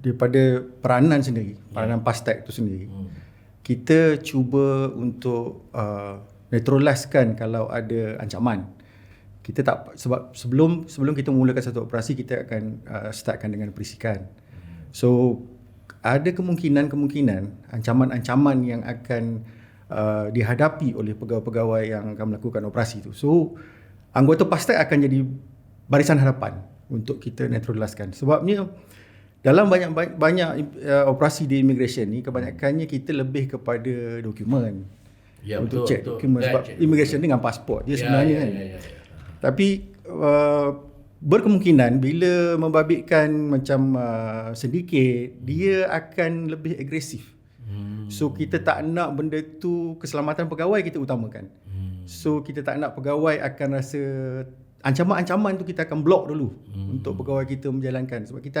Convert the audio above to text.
daripada peranan sendiri, peranan pastek tu sendiri. Hmm. Kita cuba untuk uh, neutralizekan kalau ada ancaman. Kita tak sebab sebelum sebelum kita memulakan satu operasi kita akan uh, startkan dengan perisikan. So ada kemungkinan-kemungkinan ancaman-ancaman yang akan uh, dihadapi oleh pegawai-pegawai yang akan melakukan operasi itu. So anggota pastek akan jadi barisan hadapan untuk kita neutraliskan. Sebabnya dalam banyak banyak uh, operasi di immigration ni kebanyakannya kita lebih kepada dokumen. Ya, untuk betul, check betul. dokumen sebab check immigration ni dengan pasport dia Ya, sebenarnya ya, kan. ya, ya, ya. Tapi uh, berkemungkinan bila membabitkan macam uh, sedikit dia akan lebih agresif. Hmm. So kita tak nak benda tu keselamatan pegawai kita utamakan. Hmm. So kita tak nak pegawai akan rasa ancaman-ancaman tu kita akan block dulu Hmm. untuk pegawai kita menjalankan sebab kita